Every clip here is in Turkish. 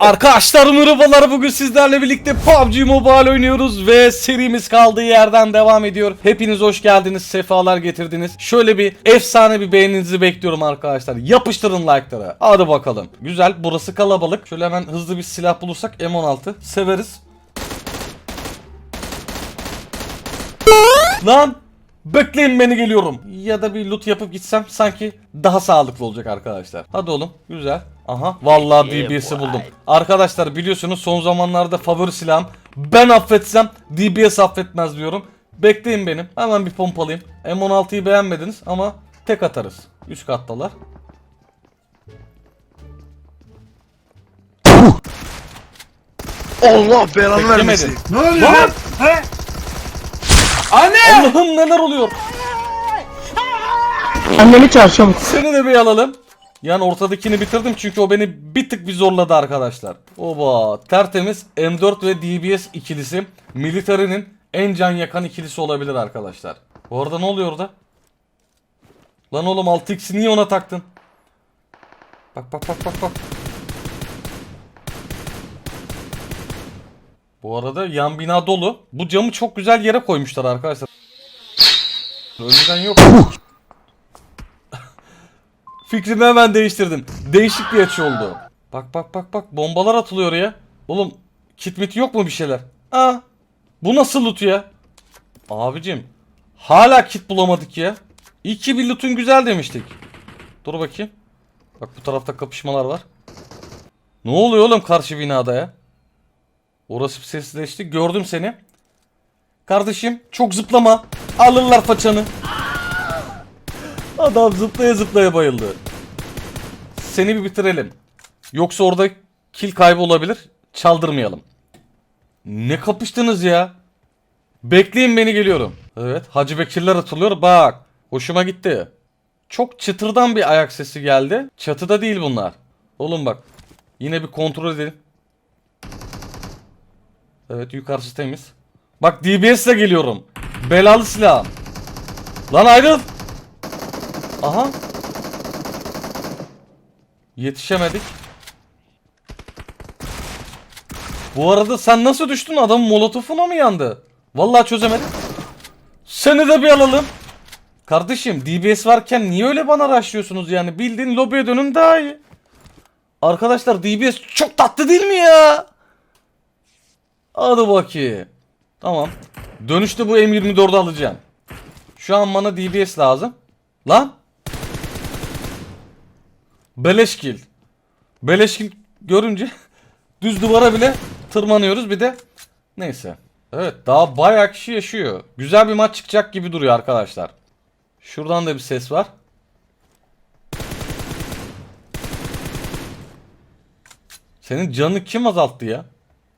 Arkadaşlar merhabalar bugün sizlerle birlikte PUBG Mobile oynuyoruz ve serimiz kaldığı yerden devam ediyor. Hepiniz hoş geldiniz, sefalar getirdiniz. Şöyle bir efsane bir beğeninizi bekliyorum arkadaşlar. Yapıştırın like'lara. Hadi bakalım. Güzel burası kalabalık. Şöyle hemen hızlı bir silah bulursak M16 severiz. Lan bekleyin beni geliyorum. Ya da bir loot yapıp gitsem sanki daha sağlıklı olacak arkadaşlar. Hadi oğlum güzel. Aha vallahi DBS'i buldum. Arkadaşlar biliyorsunuz son zamanlarda favori silahım. Ben affetsem DBS affetmez diyorum. Bekleyin benim. Hemen bir pompalayayım. M16'yı beğenmediniz ama tek atarız. Üst kattalar. Allah belanı vermesin. Ne oluyor Lan! lan? He? Anne! Allah'ım neler oluyor? Annemi çağır çabuk. Seni de bir alalım. Yani ortadakini bitirdim çünkü o beni bir tık bir zorladı arkadaşlar. Oba tertemiz M4 ve DBS ikilisi militerinin en can yakan ikilisi olabilir arkadaşlar. Bu arada ne oluyor orada? Lan oğlum 6x'i niye ona taktın? Bak bak bak bak bak. Bu arada yan bina dolu. Bu camı çok güzel yere koymuşlar arkadaşlar. Önceden yok. Fikrimi hemen değiştirdim. Değişik bir açı oldu. Bak bak bak bak bombalar atılıyor ya. Oğlum kit mit yok mu bir şeyler? Aa bu nasıl loot ya? Abicim hala kit bulamadık ya. İyi ki bir loot'un güzel demiştik. Dur bakayım. Bak bu tarafta kapışmalar var. Ne oluyor oğlum karşı binada ya? Orası bir sesleşti. Gördüm seni. Kardeşim çok zıplama. Alırlar façanı. Adam zıplaya zıplaya bayıldı. Seni bir bitirelim. Yoksa orada kill kaybı olabilir. Çaldırmayalım. Ne kapıştınız ya? Bekleyin beni geliyorum. Evet Hacı Bekirler atılıyor. Bak hoşuma gitti. Çok çıtırdan bir ayak sesi geldi. Çatıda değil bunlar. Oğlum bak. Yine bir kontrol edelim. Evet yukarısı temiz. Bak DBS ile geliyorum. Belalı silah. Lan ayrıl. Aha. Yetişemedik. Bu arada sen nasıl düştün? Adamın molotofuna mı yandı? Vallahi çözemedim. Seni de bir alalım. Kardeşim DBS varken niye öyle bana raşlıyorsunuz yani? Bildiğin lobiye dönün daha iyi. Arkadaşlar DBS çok tatlı değil mi ya? Hadi bakayım. Tamam. Dönüşte bu M24'ü alacağım. Şu an bana DBS lazım. Lan. Beleşkil. Beleşkil görünce düz duvara bile tırmanıyoruz bir de. Neyse. Evet daha bayağı kişi yaşıyor. Güzel bir maç çıkacak gibi duruyor arkadaşlar. Şuradan da bir ses var. Senin canını kim azalttı ya?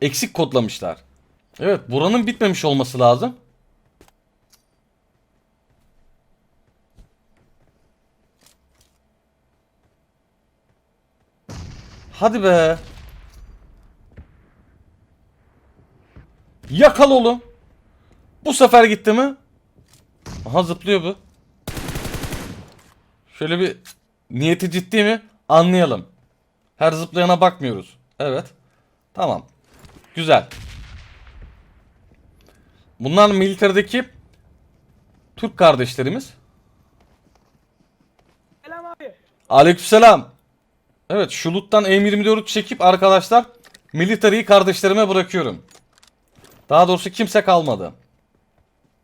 Eksik kodlamışlar. Evet buranın bitmemiş olması lazım. Hadi be. Yakal oğlum. Bu sefer gitti mi? Aha zıplıyor bu. Şöyle bir niyeti ciddi mi? Anlayalım. Her zıplayana bakmıyoruz. Evet. Tamam. Güzel. Bunlar militerdeki Türk kardeşlerimiz. Selam abi. Aleykümselam. Evet şu loot'tan M24'ü çekip arkadaşlar military'yi kardeşlerime bırakıyorum. Daha doğrusu kimse kalmadı.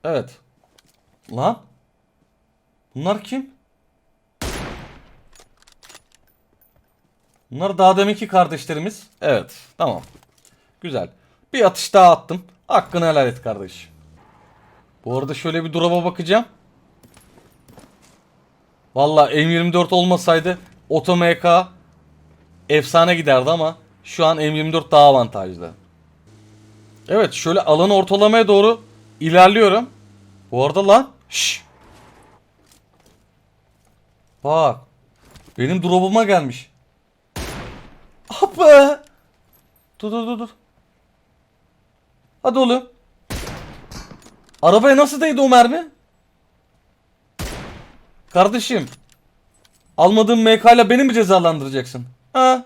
Evet. Lan. Bunlar kim? Bunlar daha deminki kardeşlerimiz. Evet. Tamam. Güzel. Bir atış daha attım. Hakkını helal et kardeş. Bu arada şöyle bir drop'a bakacağım. Valla M24 olmasaydı Oto MK efsane giderdi ama şu an M24 daha avantajlı. Evet şöyle alanı ortalamaya doğru ilerliyorum. Bu arada lan. Şş. Bak. Benim drop'uma gelmiş. Be. Dur dur dur dur. Hadi oğlum. Arabaya nasıl değdi o mermi? Kardeşim. Almadığın MK ile beni mi cezalandıracaksın? Ha?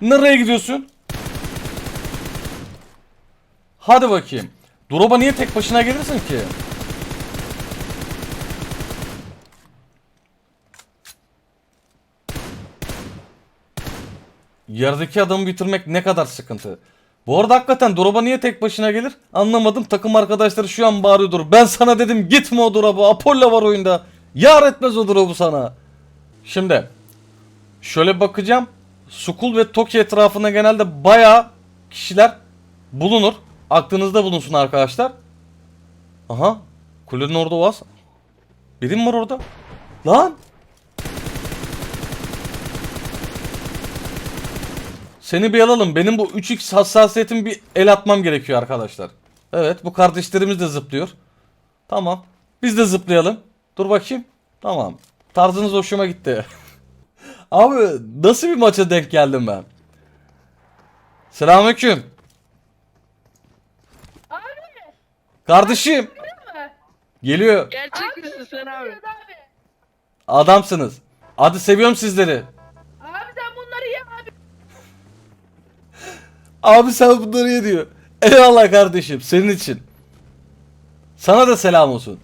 Nereye gidiyorsun? Hadi bakayım. Drop'a niye tek başına gelirsin ki? Yerdeki adamı bitirmek ne kadar sıkıntı. Bu arada hakikaten drop'a niye tek başına gelir? Anlamadım. Takım arkadaşları şu an bağırıyordur. Ben sana dedim gitme o drop'a. Apollo var oyunda. Yar etmez o drop'u sana. Şimdi şöyle bakacağım. Sukul ve Toki etrafında genelde bayağı kişiler bulunur. Aklınızda bulunsun arkadaşlar. Aha. Kulenin orada oğaz. Biri var orada? Lan. Seni bir alalım. Benim bu 3x hassasiyetim bir el atmam gerekiyor arkadaşlar. Evet bu kardeşlerimiz de zıplıyor. Tamam. Biz de zıplayalım. Dur bakayım. Tamam. Tarzınız hoşuma gitti. Abi nasıl bir maça denk geldim ben? Selamünaleyküm. Abi Kardeşim. Geliyor. Gerçek misin sen abi? Abi. Adamsınız. Hadi seviyorum sizleri. Abi sen bunları ye abi. Abi sen bunları ye diyor. Eyvallah kardeşim senin için. Sana da selam olsun.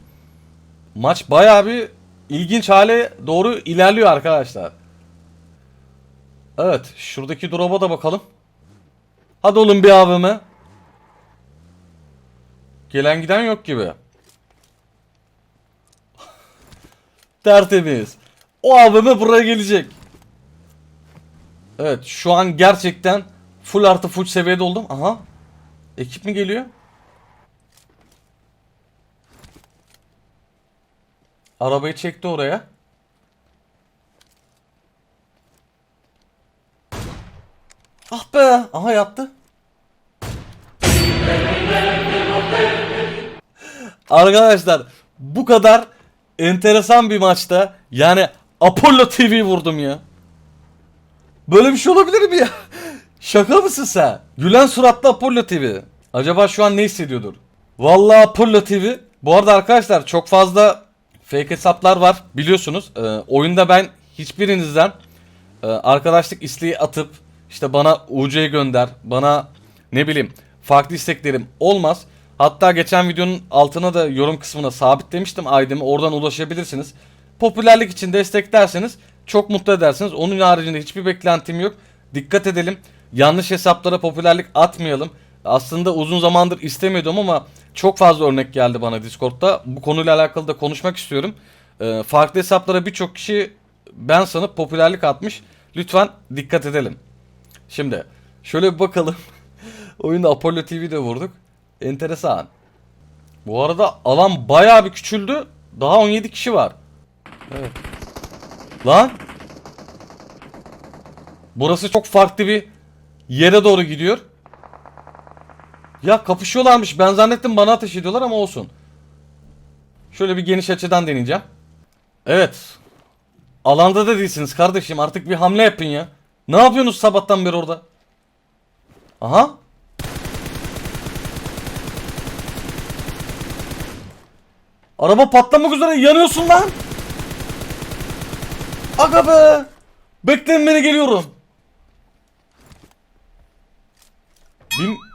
Maç bayağı bir ilginç hale doğru ilerliyor arkadaşlar. Evet şuradaki drop'a da bakalım. Hadi oğlum bir abime. Gelen giden yok gibi. Tertemiz. O abime buraya gelecek. Evet şu an gerçekten full artı full seviyede oldum. Aha. Ekip mi geliyor? Arabayı çekti oraya. Ah be. Aha yattı. Arkadaşlar bu kadar enteresan bir maçta yani Apollo TV vurdum ya. Böyle bir şey olabilir mi ya? Şaka mısın sen? Gülen suratlı Apollo TV. Acaba şu an ne hissediyordur? Vallahi Apollo TV. Bu arada arkadaşlar çok fazla fake hesaplar var biliyorsunuz. Ee, oyunda ben hiçbirinizden e, arkadaşlık isteği atıp işte bana UC gönder, bana ne bileyim farklı isteklerim olmaz. Hatta geçen videonun altına da yorum kısmına sabitlemiştim ID'mi oradan ulaşabilirsiniz. Popülerlik için desteklerseniz çok mutlu edersiniz. Onun haricinde hiçbir beklentim yok. Dikkat edelim. Yanlış hesaplara popülerlik atmayalım. Aslında uzun zamandır istemiyordum ama çok fazla örnek geldi bana Discord'da. Bu konuyla alakalı da konuşmak istiyorum. Ee, farklı hesaplara birçok kişi ben sanıp popülerlik atmış. Lütfen dikkat edelim. Şimdi şöyle bir bakalım. Oyunda Apollo TV'de vurduk. Enteresan. Bu arada alan bayağı bir küçüldü. Daha 17 kişi var. Evet. Lan. Burası çok farklı bir yere doğru gidiyor. Ya kapışıyorlarmış. Ben zannettim bana ateş ediyorlar ama olsun. Şöyle bir geniş açıdan deneyeceğim. Evet. Alanda da değilsiniz kardeşim. Artık bir hamle yapın ya. Ne yapıyorsunuz sabahtan beri orada? Aha. Araba patlamak üzere yanıyorsun lan. Aga be. Bekleyin beni geliyorum. Bin...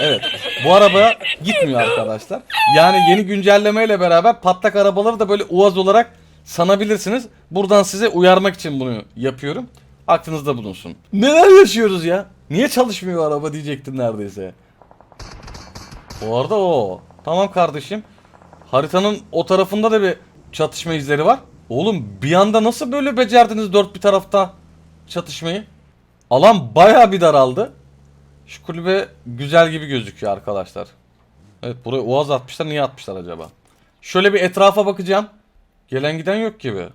Evet. Bu araba gitmiyor arkadaşlar. Yani yeni güncellemeyle beraber patlak arabaları da böyle uaz olarak sanabilirsiniz. Buradan size uyarmak için bunu yapıyorum. Aklınızda bulunsun. Neler yaşıyoruz ya? Niye çalışmıyor araba diyecektim neredeyse. Bu arada o. Tamam kardeşim. Haritanın o tarafında da bir çatışma izleri var. Oğlum bir anda nasıl böyle becerdiniz dört bir tarafta çatışmayı? Alan baya bir daraldı. Şu kulübe güzel gibi gözüküyor arkadaşlar. Evet buraya oğaz atmışlar. Niye atmışlar acaba? Şöyle bir etrafa bakacağım. Gelen giden yok gibi.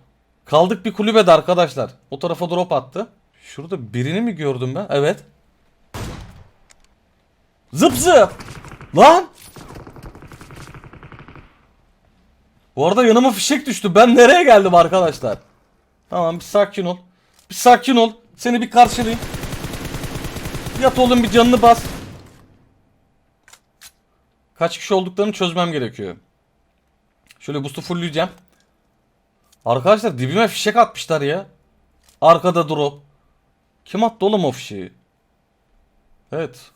Kaldık bir kulübede arkadaşlar. O tarafa drop attı. Şurada birini mi gördüm ben? Evet. Zıp zıp. Lan. Bu arada yanıma fişek düştü. Ben nereye geldim arkadaşlar? Tamam bir sakin ol. Bir sakin ol. Seni bir karşılayayım. Yat oğlum bir canını bas. Kaç kişi olduklarını çözmem gerekiyor. Şöyle boost'u fullleyeceğim. Arkadaşlar dibime fişek atmışlar ya. Arkada drop. Kim attı oğlum o fişeği? Evet.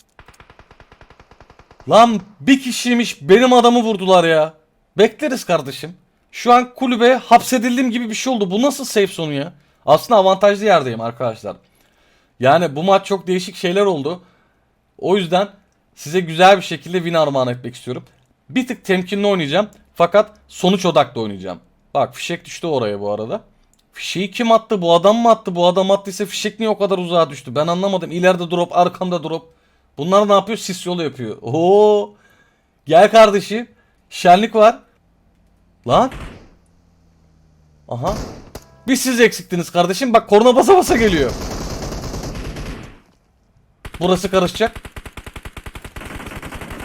Lan bir kişiymiş benim adamı vurdular ya. Bekleriz kardeşim. Şu an kulübe hapsedildiğim gibi bir şey oldu. Bu nasıl safe sonu ya? Aslında avantajlı yerdeyim arkadaşlar. Yani bu maç çok değişik şeyler oldu. O yüzden size güzel bir şekilde win armağan etmek istiyorum. Bir tık temkinli oynayacağım. Fakat sonuç odaklı oynayacağım. Bak fişek düştü oraya bu arada. Fişeği kim attı? Bu adam mı attı? Bu adam attıysa fişek niye o kadar uzağa düştü? Ben anlamadım. İleride drop, arkamda drop. Bunlar ne yapıyor? Sis yolu yapıyor. Oo! Gel kardeşim. Şenlik var. Lan. Aha. Bir siz eksiktiniz kardeşim. Bak korna basa basa geliyor. Burası karışacak.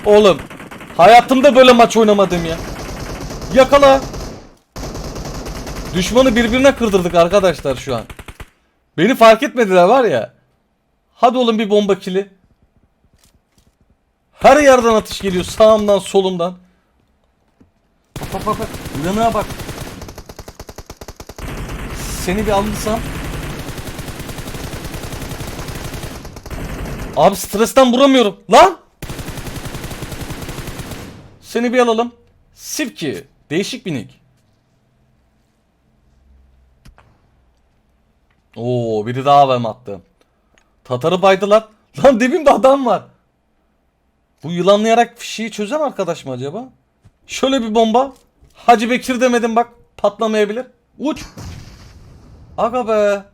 Oğlum. Hayatımda böyle maç oynamadım ya. Yakala. Düşmanı birbirine kırdırdık arkadaşlar şu an. Beni fark etmediler var ya. Hadi oğlum bir bomba kili. Her yerden atış geliyor. Sağımdan solumdan. Bak bak bak. bak. Uyanığa bak. Seni bir alırsam. Abi stresten vuramıyorum. Lan! Seni bir alalım. Sivki. Değişik bir nick. Oo biri daha AVM attı. Tatarı baydılar. Lan dibimde adam var. Bu yılanlayarak fişeği çözen arkadaş mı acaba? Şöyle bir bomba. Hacı Bekir demedim bak. Patlamayabilir. Uç. Aga be.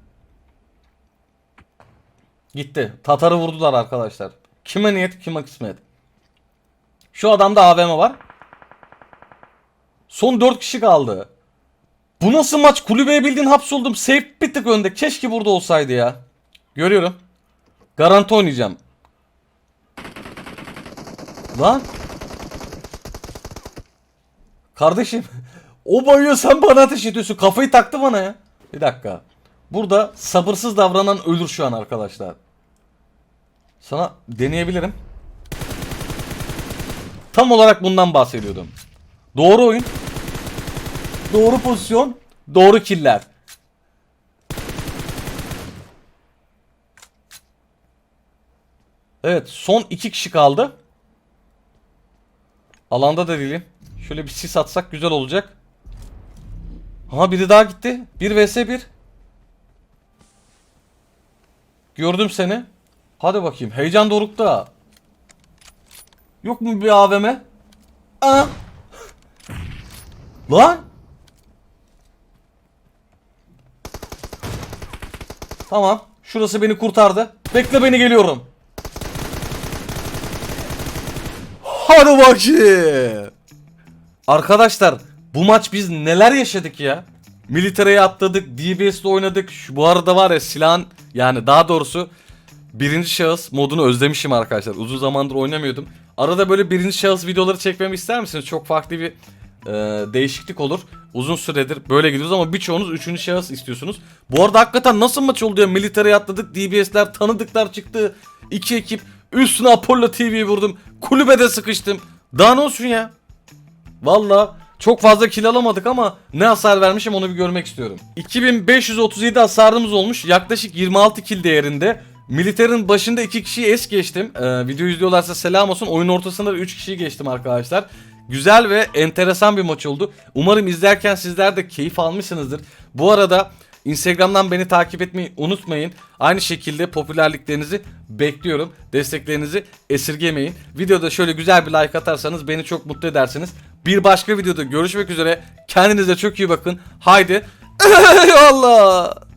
Gitti. Tatarı vurdular arkadaşlar. Kime niyet kime kısmet. Şu adamda AVM var. Son 4 kişi kaldı. Bu nasıl maç? Kulübeye bildiğin hapsoldum. Safe bir tık önde. Keşke burada olsaydı ya. Görüyorum. Garanti oynayacağım. Lan. Kardeşim. O bayıyor sen bana ateş ediyorsun. Kafayı taktı bana ya. Bir dakika. Burada sabırsız davranan ölür şu an arkadaşlar. Sana deneyebilirim. Tam olarak bundan bahsediyordum. Doğru oyun. Doğru pozisyon. Doğru killer. Evet son iki kişi kaldı. Alanda da değilim. Şöyle bir sis atsak güzel olacak. Ha biri daha gitti. 1 vs 1. Gördüm seni. Hadi bakayım. Heyecan dorukta. Yok mu bir AVM? Aa. Lan. Tamam. Şurası beni kurtardı. Bekle beni geliyorum. Hadi bakayım. Arkadaşlar bu maç biz neler yaşadık ya? Military'e atladık, DBS'de oynadık. Şu, bu arada var ya silahın yani daha doğrusu birinci şahıs modunu özlemişim arkadaşlar. Uzun zamandır oynamıyordum. Arada böyle birinci şahıs videoları çekmemi ister misiniz? Çok farklı bir e, değişiklik olur. Uzun süredir böyle gidiyoruz ama birçoğunuz üçüncü şahıs istiyorsunuz. Bu arada hakikaten nasıl maç oldu ya? Military'e atladık, DBS'ler, tanıdıklar çıktı. İki ekip üstüne Apollo TV'yi vurdum. Kulübede sıkıştım. Daha ne olsun ya? Valla çok fazla kill alamadık ama ne hasar vermişim onu bir görmek istiyorum. 2537 hasarımız olmuş. Yaklaşık 26 kill değerinde. Militerin başında 2 kişiyi es geçtim. Ee, video izliyorlarsa selam olsun. Oyun ortasında da 3 kişiyi geçtim arkadaşlar. Güzel ve enteresan bir maç oldu. Umarım izlerken sizler de keyif almışsınızdır. Bu arada Instagram'dan beni takip etmeyi unutmayın. Aynı şekilde popülerliklerinizi bekliyorum. Desteklerinizi esirgemeyin. Videoda şöyle güzel bir like atarsanız beni çok mutlu edersiniz. Bir başka videoda görüşmek üzere. Kendinize çok iyi bakın. Haydi. Eyvallah.